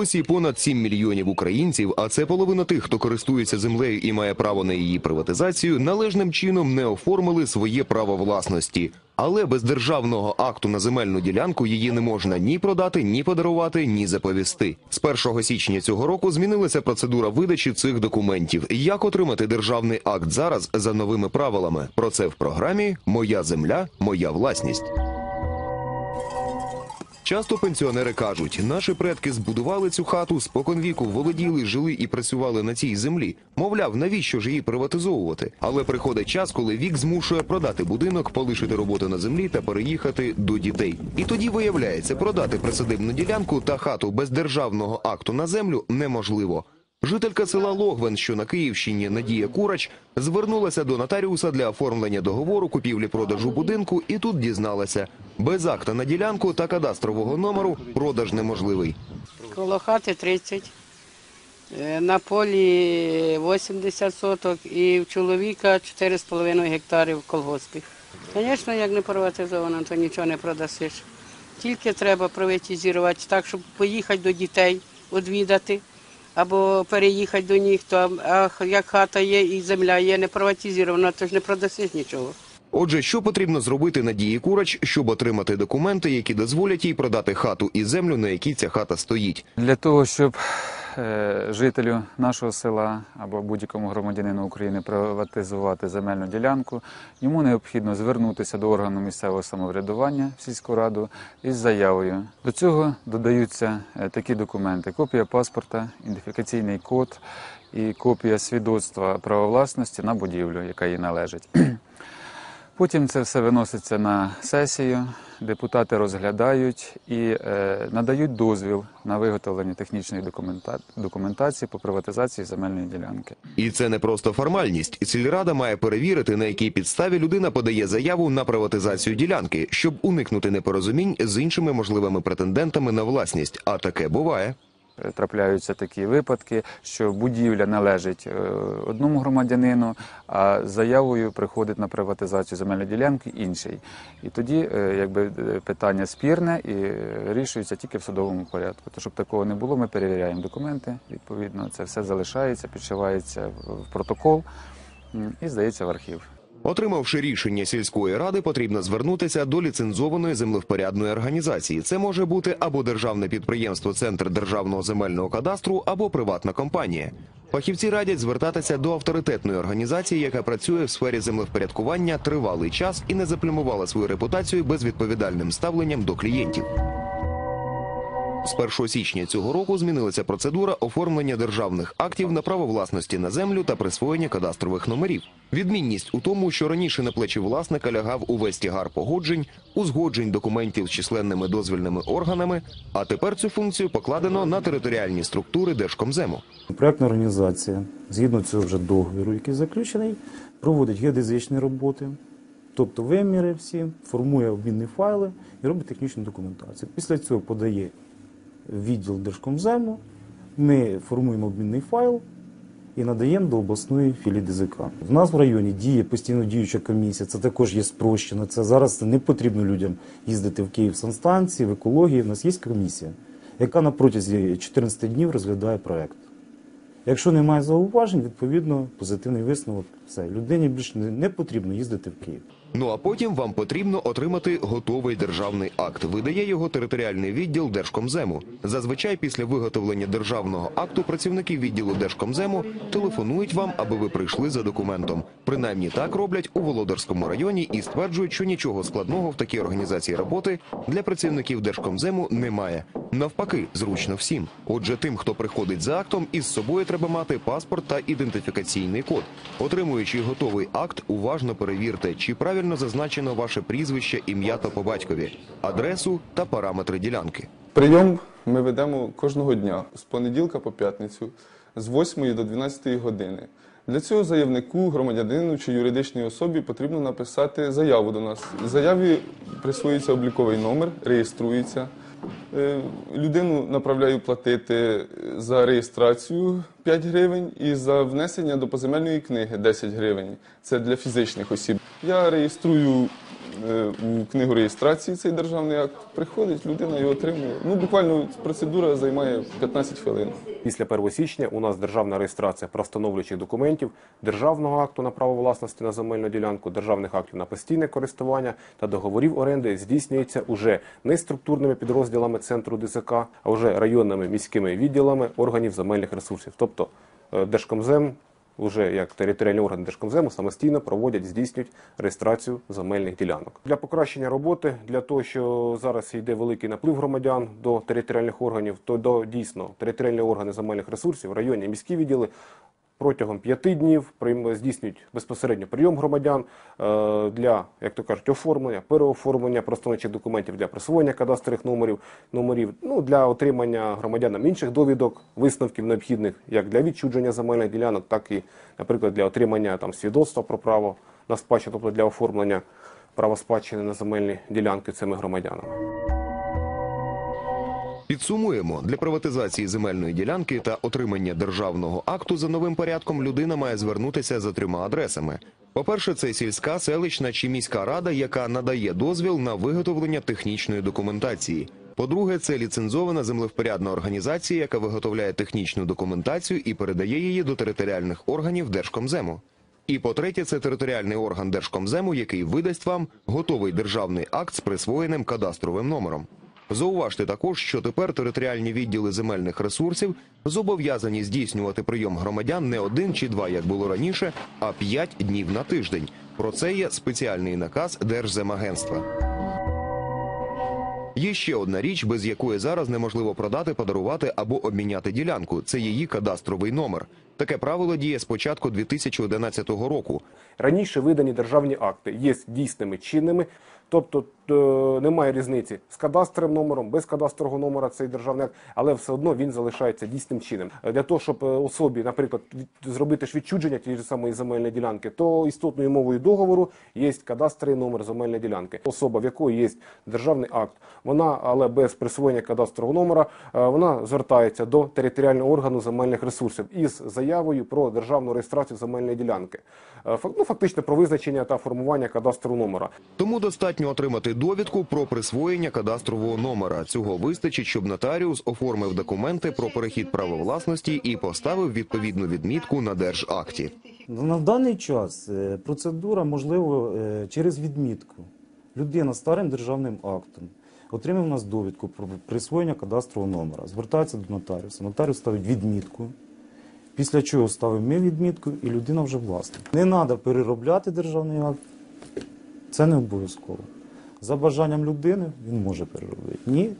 досі понад 7 мільйонів українців, а це половина тих, хто користується землею і має право на її приватизацію, належним чином не оформили своє право власності. Але без державного акту на земельну ділянку її не можна ні продати, ні подарувати, ні заповісти. З 1 січня цього року змінилася процедура видачі цих документів. Як отримати державний акт зараз за новими правилами? Про це в програмі Моя земля, моя власність. Часто пенсіонери кажуть, наші предки збудували цю хату, споконвіку володіли, жили і працювали на цій землі. Мовляв, навіщо ж її приватизовувати? Але приходить час, коли вік змушує продати будинок, полишити роботу на землі та переїхати до дітей. І тоді виявляється, продати присадибну ділянку та хату без державного акту на землю неможливо. Жителька села Логвин, що на Київщині Надія Курач, звернулася до нотаріуса для оформлення договору купівлі-продажу будинку і тут дізналася, без акта на ділянку та кадастрового номеру продаж неможливий. Коло хати 30, е, на полі 80 соток і в чоловіка 4,5 гектарів в колгоспі. Звісно, як не приватизовано, то нічого не продасиш. Тільки треба приватизувати так, щоб поїхати до дітей, відвідати, або переїхати до них, то а як хата є і земля є не приватизована, то ж не продасиш нічого. Отже, що потрібно зробити Надії Курач, щоб отримати документи, які дозволять їй продати хату і землю, на якій ця хата стоїть? Для того, щоб жителю нашого села або будь-якому громадянину України приватизувати земельну ділянку, йому необхідно звернутися до органу місцевого самоврядування в сільську раду із заявою. До цього додаються е, такі документи: копія паспорта, ідентифікаційний код і копія свідоцтва права власності на будівлю, яка їй належить. Потім це все виноситься на сесію, депутати розглядають і е, надають дозвіл на виготовлення технічної документа... документації по приватизації земельної ділянки. І це не просто формальність. Сільрада має перевірити, на якій підставі людина подає заяву на приватизацію ділянки, щоб уникнути непорозумінь з іншими можливими претендентами на власність. А таке буває. Трапляються такі випадки, що будівля належить е, одному громадянину, а заявою приходить на приватизацію земельної ділянки інший. І тоді е, якби е, питання спірне і вирішується тільки в судовому порядку. То щоб такого не було, ми перевіряємо документи. Відповідно, це все залишається, підшивається в протокол і здається в архів. Отримавши рішення сільської ради, потрібно звернутися до ліцензованої землевпорядної організації. Це може бути або державне підприємство Центр державного земельного кадастру, або приватна компанія. Фахівці радять звертатися до авторитетної організації, яка працює в сфері землевпорядкування тривалий час і не заплямувала свою репутацію безвідповідальним ставленням до клієнтів. З 1 січня цього року змінилася процедура оформлення державних актів на право власності на землю та присвоєння кадастрових номерів. Відмінність у тому, що раніше на плечі власника лягав увесь тягар погоджень, узгоджень документів з численними дозвільними органами, а тепер цю функцію покладено на територіальні структури Держкомзему. Проектна організація, згідно цього вже договіру, який заключений, проводить геодезичні роботи, тобто виміри всі, формує обмінні файли і робить технічну документацію. Після цього подає відділ Держкомзему, ми формуємо обмінний файл і надаємо до обласної філії ДЗК. В нас в районі діє постійно діюча комісія, це також є спрощено. Це зараз не потрібно людям їздити в Київ санстанції, в екології. У нас є комісія, яка на протязі 14 днів розглядає проект. Якщо немає зауважень, відповідно позитивний висновок. Все людині більше не, не потрібно їздити в Київ. Ну а потім вам потрібно отримати готовий державний акт. Видає його територіальний відділ Держкомзему. Зазвичай після виготовлення державного акту працівники відділу Держкомзему телефонують вам, аби ви прийшли за документом. Принаймні так роблять у Володарському районі і стверджують, що нічого складного в такій організації роботи для працівників Держкомзему немає. Навпаки, зручно всім. Отже, тим, хто приходить за актом, із собою треба мати паспорт та ідентифікаційний код. Отримуючи готовий акт, уважно перевірте, чи правильно зазначено ваше прізвище, ім'я та по батькові, адресу та параметри ділянки. Прийом ми ведемо кожного дня з понеділка по п'ятницю з 8 до 12 години. Для цього заявнику, громадянину чи юридичній особі потрібно написати заяву до нас. Заяві присвоюється обліковий номер, реєструється. Е, Людину направляю платити за реєстрацію 5 гривень і за внесення до поземельної книги 10 гривень. Це для фізичних осіб. Я реєструю у книгу реєстрації цей державний акт. Приходить, людина його отримує. Ну, буквально процедура займає 15 хвилин. Після 1 січня у нас державна реєстрація правостановлюючих документів, державного акту на право власності на земельну ділянку, державних актів на постійне користування та договорів оренди здійснюється уже не структурними підрозділами центру ДЗК, а вже районними міськими відділами органів земельних ресурсів. Тобто е, Держкомзем, уже як територіальні органи Держкомзему, самостійно проводять, здійснюють реєстрацію земельних ділянок. Для покращення роботи, для того, що зараз йде великий наплив громадян до територіальних органів, то до дійсно територіальні органи земельних ресурсів, районні міські відділи протягом п'яти днів здійснюють безпосередньо прийом громадян е, для, як то кажуть, оформлення, переоформлення представничих документів для присвоєння кадастрових номерів, номерів, ну для отримання громадянам інших довідок, висновків необхідних як для відчудження земельних ділянок, так і, наприклад, для отримання там свідоцтва про право на спадщину, тобто для оформлення права спадщини на земельні ділянки цими громадянами. Підсумуємо, для приватизації земельної ділянки та отримання державного акту за новим порядком людина має звернутися за трьома адресами. По-перше, це сільська, селищна чи міська рада, яка надає дозвіл на виготовлення технічної документації. По-друге, це ліцензована землевпорядна організація, яка виготовляє технічну документацію і передає її до територіальних органів Держкомзему. І по-третє, це територіальний орган Держкомзему, який видасть вам готовий державний акт з присвоєним кадастровим номером. Зауважте також, що тепер територіальні відділи земельних ресурсів зобов'язані здійснювати прийом громадян не один чи два, як було раніше, а п'ять днів на тиждень. Про це є спеціальний наказ Держземагентства. Є ще одна річ, без якої зараз неможливо продати, подарувати або обміняти ділянку. Це її кадастровий номер. Таке правило діє з початку 2011 року. Раніше видані державні акти є дійсними чинними, тобто немає різниці з кадастровим номером, без кадастрового номера цей державний акт, але все одно він залишається дійсним чинним. Е, Для того, щоб е, особі, наприклад, зробити ж відчудження тієї ж самої земельної ділянки, то істотною мовою договору є кадастровий номер земельної ділянки. Особа, в якої є державний акт, вона, але без присвоєння кадастрового номера, е, вона звертається до територіального органу земельних ресурсів із заявою про державну реєстрацію земельної ділянки. Е, Ну, фактично про визначення та формування кадастрового номера. Тому достатньо отримати довідку про присвоєння кадастрового номера. Цього вистачить, щоб нотаріус оформив документи про перехід права власності і поставив відповідну відмітку на держакті. На даний час е, процедура можливо е, через відмітку. Людина старим державним актом отримав у нас довідку про присвоєння кадастрового номера, звертається до нотаріуса. Нотаріус ставить відмітку. Після чого ставимо ми відмітку, і людина вже власник. Не треба переробляти державний акт. Це не обов'язково. За бажанням людини він може переробити. Ні,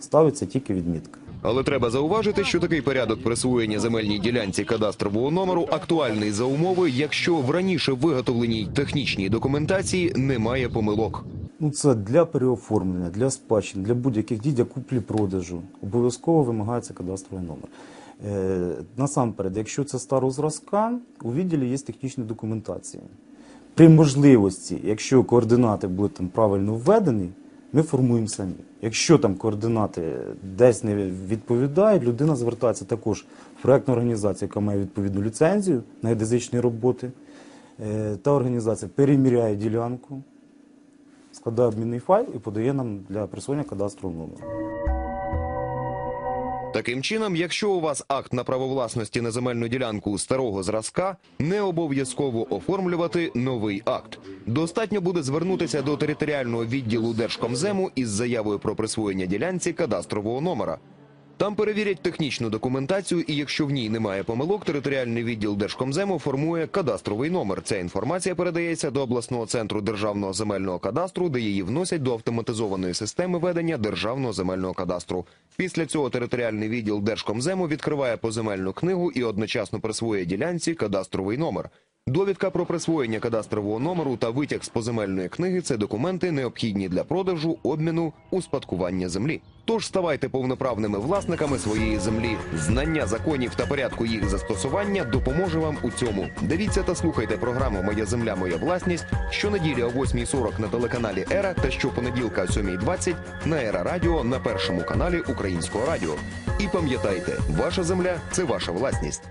ставиться тільки відмітка. Але треба зауважити, що такий порядок присвоєння земельній ділянці кадастрового номеру актуальний за умови, якщо в раніше виготовленій технічній документації немає помилок. Ну, це для переоформлення, для спадщини, для будь-яких дій, для куплі-продажу. Обов'язково вимагається кадастровий номер. Е, насамперед, якщо це старого зразка, у відділі є технічна документація. При можливості, якщо координати будуть там правильно введені, ми формуємо самі. Якщо там координати десь не відповідають, людина звертається також в проєктну організацію, яка має відповідну ліцензію на геодезичні роботи. Е, Та організація переміряє ділянку, складає обмінний файл і подає нам для присвоєння кадастрового номеру. Таким чином, якщо у вас акт на право власності на земельну ділянку старого зразка, не обов'язково оформлювати новий акт. Достатньо буде звернутися до територіального відділу Держкомзему із заявою про присвоєння ділянці кадастрового номера. Там перевірять технічну документацію, і якщо в ній немає помилок, територіальний відділ Держкомзему формує кадастровий номер. Ця інформація передається до обласного центру державного земельного кадастру, де її вносять до автоматизованої системи ведення державного земельного кадастру. Після цього територіальний відділ Держкомзему відкриває поземельну книгу і одночасно присвоює ділянці кадастровий номер. Довідка про присвоєння кадастрового номеру та витяг з поземельної книги це документи, необхідні для продажу, обміну, успадкування землі. Тож ставайте повноправними власниками своєї землі. Знання законів та порядку їх застосування допоможе вам у цьому. Дивіться та слухайте програму Моя земля, моя власність щонеділі о 8.40 на телеканалі Ера та щопонеділка о 7.20 на Ера Радіо на першому каналі Українського радіо. І пам'ятайте, ваша земля це ваша власність.